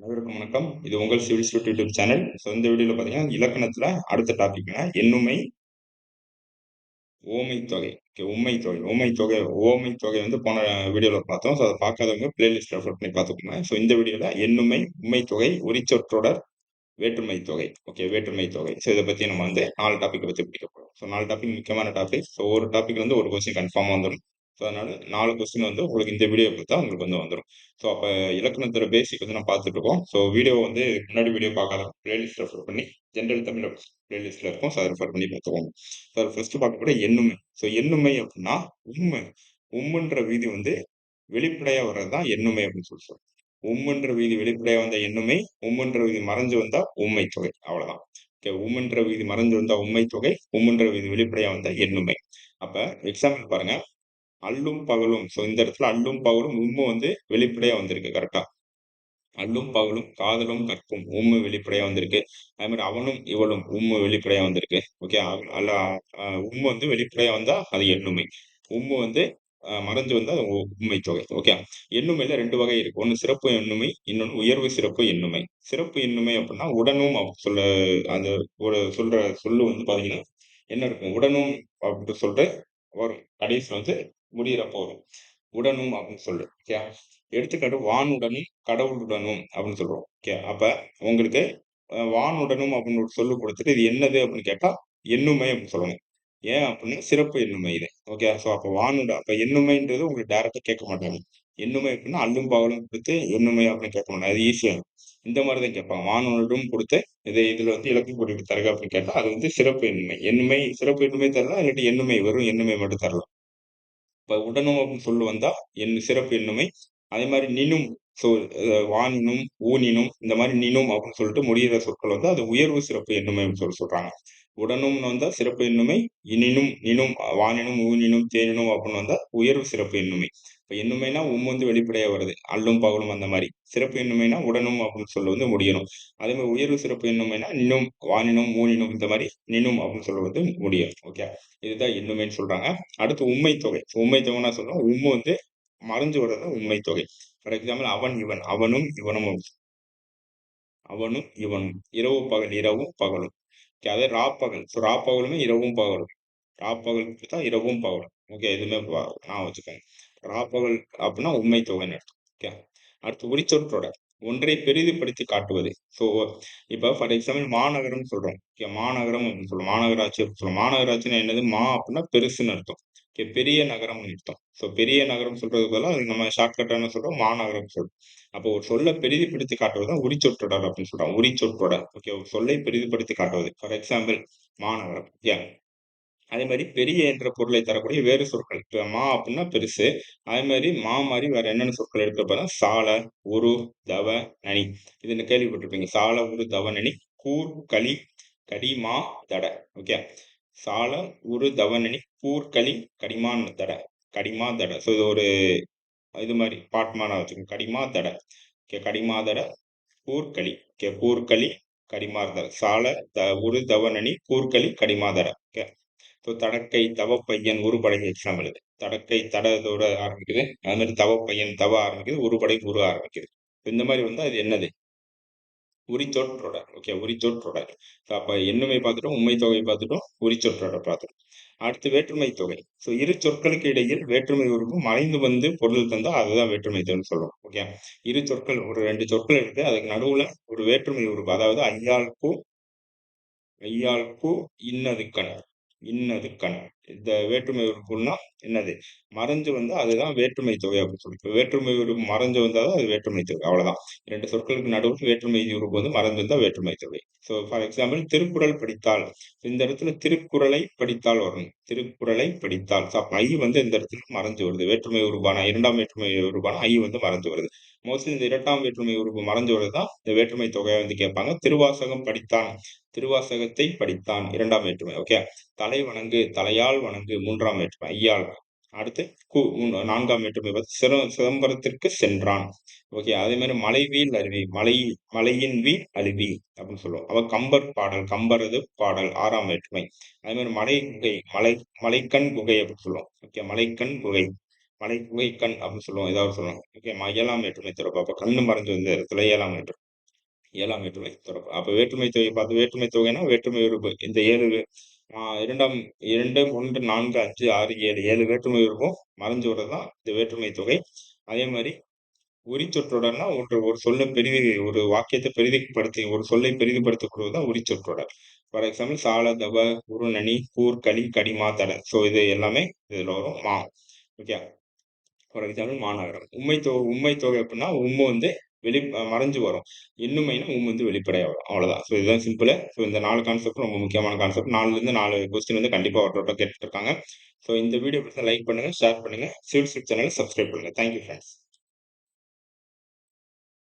அனைவருக்கும் வணக்கம். இது உங்கள் சிவில் ஸ்டூட் யூடியூப் சேனல். ஸோ இந்த வீடியோவில் பார்த்தீங்கன்னா இலக்கணத்தில் அடுத்த டாபிக்னா எண்ணுமை ஓமை தொகை. ஓகே உண்மை தொகை. ஓமை தொகை ஓமை தொகை வந்து போன வீடியோவில் பார்த்தோம். ஸோ அதை பார்க்காதவங்க பிளேலிஸ்ட் ரெஃபர் பண்ணி பார்த்துக்கோங்க. ஸோ இந்த வீடியோவில் எண்ணுமை உண்மை தொகை உரிச்சொற்றொடர் வேற்றுமை தொகை. ஓகே வேற்றுமை தொகை. ஸோ இதை பற்றி நம்ம வந்து நாலு டாப்பிக்கை பற்றி பிடிக்க போகிறோம் ஸோ நாலு டாபிக் முக்கியமான டாபிக் ஸோ ஒரு டாபிக் வந்து ஒரு கொஸ்டின் கன்ஃபார்மாக வந்துடும் ஸோ அதனால நாலு கொஸ்டின் வந்து உங்களுக்கு இந்த வீடியோ பார்த்தா உங்களுக்கு வந்து வந்துடும் ஸோ அப்போ இலக்கணத்தோட பேசிக் வந்து நம்ம பார்த்துட்டு இருக்கோம் ஸோ வீடியோ வந்து முன்னாடி வீடியோ பார்க்காத பிளேலிஸ்ட் ரெஃபர் பண்ணி ஜென்ரல் தமிழ் பிளேலிஸ்ட்ல இருக்கும். ஸோ அதை ரெஃபர் பண்ணி பார்த்துக்கோங்க. ஸோ ஃபர்ஸ்ட் பார்க்க கூட எண்ணுமை. ஸோ எண்ணுமை அப்படின்னா உண்மை. உம்முன்ற வீதி வந்து வெளிப்படையா வர்றது தான் எண்ணுமை அப்படின்னு சொல்லி சொல்றோம். உம்முன்ற வீதி வெளிப்படையா வந்த எண்ணுமை உம்முன்ற வீதி மறைஞ்சு வந்தா உண்மை தொகை அவ்வளவுதான். ஓகே உம்முன்ற வீதி மறைஞ்சு வந்தா உண்மை தொகை உம்முன்ற வீதி வெளிப்படையா வந்தால் எண்ணுமை. அப்ப எக்ஸாம்பிள் பாருங்க. அல்லும் பகலும். ஸோ இந்த இடத்துல அல்லும் பகலும் உண்மை வந்து வெளிப்படையா வந்திருக்கு கரெக்டா அல்லும் பகலும் காதலும் கற்பும் உண்மை வெளிப்படையா வந்திருக்கு. அதே மாதிரி அவனும் இவளும் உண்மை வெளிப்படையா வந்திருக்கு. ஓகே அல்ல உண்மை வந்து வெளிப்படையா வந்தா அது எண்ணுமை. உண்மை வந்து மறைஞ்சு வந்தா அது உண்மை தொகை. ஓகே எண்ணுமையில ரெண்டு வகை இருக்கு. ஒன்னு சிறப்பு எண்ணுமை இன்னொன்னு உயர்வு சிறப்பு எண்ணுமை. சிறப்பு எண்ணுமை அப்படின்னா உடனும் சொல்ல அந்த ஒரு சொல்ற சொல்லு வந்து பாத்தீங்கன்னா என்ன இருக்கும்? உடனும் அப்படின்னு சொல்ற வரும் கடைசியில் வந்து முடியிறப்போ வரும் உடனும் அப்படின்னு சொல்லு. ஓகே எடுத்துக்காட்டு வானுடனும் கடவுளுடனும் அப்படின்னு சொல்றோம். ஓகே அப்ப உங்களுக்கு வானுடனும் அப்படின்னு சொல்லு கொடுத்துட்டு இது என்னது அப்படின்னு கேட்டா எண்ணுமை அப்படின்னு சொல்லணும் ஏன் அப்படின்னா? சிறப்பு எண்ணுமை இது. ஓகே ஸோ அப்போ வானுட அப்ப எண்ணுமைன்றது உங்களுக்கு டேரக்டா கேட்க மாட்டாங்க. எண்ணுமை அப்படின்னா அல்லும் பாவலும் கொடுத்து எண்ணுமை அப்படின்னு கேட்க மாட்டாங்க. அது ஈஸியாக இந்த மாதிரி தான் கேட்பாங்க. வானுடனும் கொடுத்து இதை இதுல வந்து இலக்கு குறிப்பு தருக அப்படின்னு கேட்டா அது வந்து சிறப்பு எண்ணுமை. எண்ணுமை சிறப்பு எண்ணுமை தரலாம் இல்லாட்டி எண்ணுமை வரும் எண்ணுமை மட்டும் தரலாம். இப்ப உடனும் அப்படின்னு சொல்லு வந்தா என் சிறப்பு எண்ணுமை அதே மாதிரி நினும் ஸோ வானினும் ஊனினும் இந்த மாதிரி நினும் அப்படின்னு சொல்லிட்டு முடிகிற சொற்கள் வந்து அது உயர்வு சிறப்பு எண்ணுமை சொல்லி சொல்றாங்க. உடனும் வந்தா சிறப்பு எண்ணுமை இனினும் நினும் வானினும் ஊனினும் தேனினும் அப்படின்னு வந்தா உயர்வு சிறப்பு எண்ணுமை இப்போ எண்ணுமைனா உம் வந்து வெளிப்படையா வருது அல்லும் பகலும் அந்த மாதிரி. சிறப்பு எண்ணுமைனா உடனும் அப்படின்னு சொல்ல வந்து முடியணும். அதே மாதிரி உயர்வு சிறப்பு எண்ணுமைனா நினும் வானினும் ஊனினும் இந்த மாதிரி நினும் அப்படின்னு சொல்ல வந்து முடியும் ஓகே? இதுதான் எண்ணுமைன்னு சொல்றாங்க. அடுத்து உண்மை தொகை உண்மை தொகைனா சொல்றோம். உண்மை வந்து மறைஞ்சு விடுறது உண்மை தொகை. ஃபார் எக்ஸாம்பிள் அவன் இவன். அவனும் இவனும் அவனும் இவனும். இரவு பகல் இரவும் பகலும். அதே ராப்பகல் ஸோ ராப்பகலுமே இரவும் பகலும். ராப்பகல் தான் இரவும் பகலும். ஓகே எதுவுமே நான் வச்சுக்கோங்க. ராப்பகல் அப்படின்னா உண்மை தொகைன்னு அர்த்தம். ஓகே அடுத்து உரிச்சொற்றொடர். ஒன்றை பெரிதுபடுத்தி காட்டுவது. ஸோ இப்போ ஃபார் எக்ஸாம்பிள் மாநகரம் சொல்கிறோம் ஓகே மாநகரம் அப்படின்னு சொல்லுவோம் மாநகராட்சி அப்படின்னு சொல்லுவோம் மாநகராட்சினா என்னது? மா அப்படின்னா பெருசுன்னு அர்த்தம். ஓகே பெரிய நகரம்னு அர்த்தம். ஸோ பெரிய நகரம் சொல்கிறதுக்கு பதிலாக அது நம்ம ஷார்ட்கட்டான சொல்கிறோம் மாநகரம் சொல்கிறோம் அப்போ ஒரு சொல்லை பெரிதுபடுத்தி காட்டுவது தான் உரிச்சொற்றொடர் அப்படின்னு சொல்கிறோம் உரிச்சொற்றொடர். ஓகே ஒரு சொல்லை பெரிதுபடுத்தி காட்டுவது. ஃபார் எக்ஸாம்பிள் மாநகரம். ஏன் அதே மாதிரி பெரிய என்ற பொருளை தரக்கூடிய வேறு சொற்கள். இப்போ மா அப்படின்னா பெருசு. அதே மாதிரி மா மாதிரி வேற என்னென்ன சொற்கள் எடுக்கிறப்ப சாலை உரு தவ நனி. இது கேள்விப்பட்டிருப்பீங்க. சாலை உரு தவ நனி. கூர் களி கடி மா தட. ஓகே. சால உரு தவனனி கூர்களி கடிமான் தட. கடிமா தட. ஸோ இது ஒரு இது மாதிரி பாட்மானா வச்சுக்கோங்க. கடிமா தட. ஓகே. கடிமா தட. கூர்களி ஓகே. கூர்களி கடிமார்தர சால த உரு தவனனி கூர்களி கடிமாதர ஓகே. ஸோ தடக்கை தவ பையன் உருப்படை எக்ஸாம் எழுது தடக்கை தடத்தோட ஆரம்பிக்குது. அது மாதிரி தவ பையன் தவ ஆரம்பிக்குது. உருப்படை உரு ஆரம்பிக்குது. இந்த மாதிரி வந்து அது என்னது? உரிச்சொற்றொடர் ஓகே உரிச்சொற்றொடர் அப்போ எண்ணுமை பார்த்துட்டோம் உண்மை தொகை பார்த்துட்டோம் உரிச்சொற்றொடர் பார்த்துட்டோம். அடுத்து வேற்றுமை தொகை. ஸோ இரு சொற்களுக்கு இடையில் வேற்றுமை உறுப்பு மறைந்து வந்து பொருள் தந்தால் அதுதான் வேற்றுமை தொகை சொல்லுவோம். ஓகே இரு சொற்கள் ஒரு ரெண்டு சொற்கள் இருக்கு. அதுக்கு நடுவில் ஒரு வேற்றுமை உறுப்பு அதாவது ஐயாளுக்கும் ஐயாளுக்கும் இன்னதுக்கன கண். இந்த வேற்றுமை உறுப்புன்னா என்னது? மறைஞ்சு வந்து அதுதான் வேற்றுமை தொகை அப்படின்னு சொல்லி. இப்போ வேற்றுமை உறுப்பு மறைஞ்சு வந்தால் தான் அது வேற்றுமை தொகை. அவ்வளோதான் ரெண்டு சொற்களுக்கு நடுவில் வேற்றுமை உறுப்பு வந்து மறைஞ்சு வந்தால் வேற்றுமை தொகை. ஸோ ஃபார் எக்ஸாம்பிள் திருக்குறள் படித்தால். இந்த இடத்துல திருக்குறளை படித்தால் வரணும் திருக்குறளை படித்தால். ஐ வந்து இந்த இடத்துல மறைஞ்சு வருது. வேற்றுமை உருவான? இரண்டாம் வேற்றுமை உருவான? ஐ வந்து மறைஞ்சு வருது. மோஸ்ட்லி இந்த இரண்டாம் வேற்றுமை உருவம் மறைஞ்சு வருது தான் இந்த வேற்றுமை தொகையை வந்து கேட்பாங்க. திருவாசகம் படித்தான். திருவாசகத்தை படித்தான். இரண்டாம் வேற்றுமை. ஓகே தலை வணங்கு. தலையால் வணங்கு மூன்றாம் வேற்றுமை ஐயாள். அடுத்து கு நான்காம் வேற்றுமை பார்த்து சிற சிதம்பரத்திற்கு சென்றான். ஓகே அதே மாதிரி மலைவீல் அருவி மலை மலையின் வீல் அருவி அப்படின்னு சொல்லுவோம். அவ கம்பர் பாடல் கம்பரது பாடல் ஆறாம் வேற்றுமை. அதே மாதிரி மலை குகை மலை மலைக்கண் குகை அப்படின்னு சொல்லுவோம். ஓகே மலைக்கண் குகை மலை குகை கண் அப்படின்னு சொல்லுவோம். ஏதாவது சொல்லுவோம் ஓகே ஏழாம் வேற்றுமை திறப்பு. அப்ப கண்ணு மறைஞ்சு வந்த இடத்துல ஏழாம் வேற்றுமை. ஏழாம் வேற்றுமை தொடர். அப்ப வேற்றுமை தொகை பார்த்து வேற்றுமை தொகைன்னா வேற்றுமை உறுப்பு. இந்த ஏழு இரண்டாம் இரண்டு மூன்று நான்கு அஞ்சு ஆறு ஏழு ஏழு வேற்றுமை இருக்கும் மறைஞ்சு வர்றது தான் இந்த வேற்றுமை தொகை. அதே மாதிரி உரிச்சொற்றொடர்னா ஒன்று ஒரு சொல்ல பெரிதி ஒரு வாக்கியத்தை பெரிதிப்படுத்தி ஒரு சொல்லை பெரிதுபடுத்தக்கூடியது தான் உரிச்சொற்றொடர். ஃபார் எக்ஸாம்பிள் சால, தப, உருணனி கூர், களி, கடிமா, தட. ஸோ இது எல்லாமே இதில் வரும். மா. ஓகே. ஃபார் எக்ஸாம்பிள் மாநகரம். உண்மை தொகை உண்மை தொகை அப்படின்னா உம்மு வந்து வெளி மறைஞ்சு வரும். இன்னுமைனா உம் வந்து வெளிப்படையாக வரும். அவ்வளோதான் ஸோ இதுதான் சிம்பிள் ஸோ இந்த நாலு கான்செப்ட் ரொம்ப முக்கியமான கான்செப்ட். 4லிருந்து 4 கொஸ்டின் வந்து கண்டிப்பா வட்ட வட்ட கேட்டுட்டு ஸோ இந்த வீடியோ பிடிச்சா லைக் பண்ணுங்க, ஷேர் பண்ணுங்க. சிவில் ஸ்கிரிப்ட் சேனலை சப்ஸ்கிரைப் பண்ணுங்கள் தேங்க்யூ யூ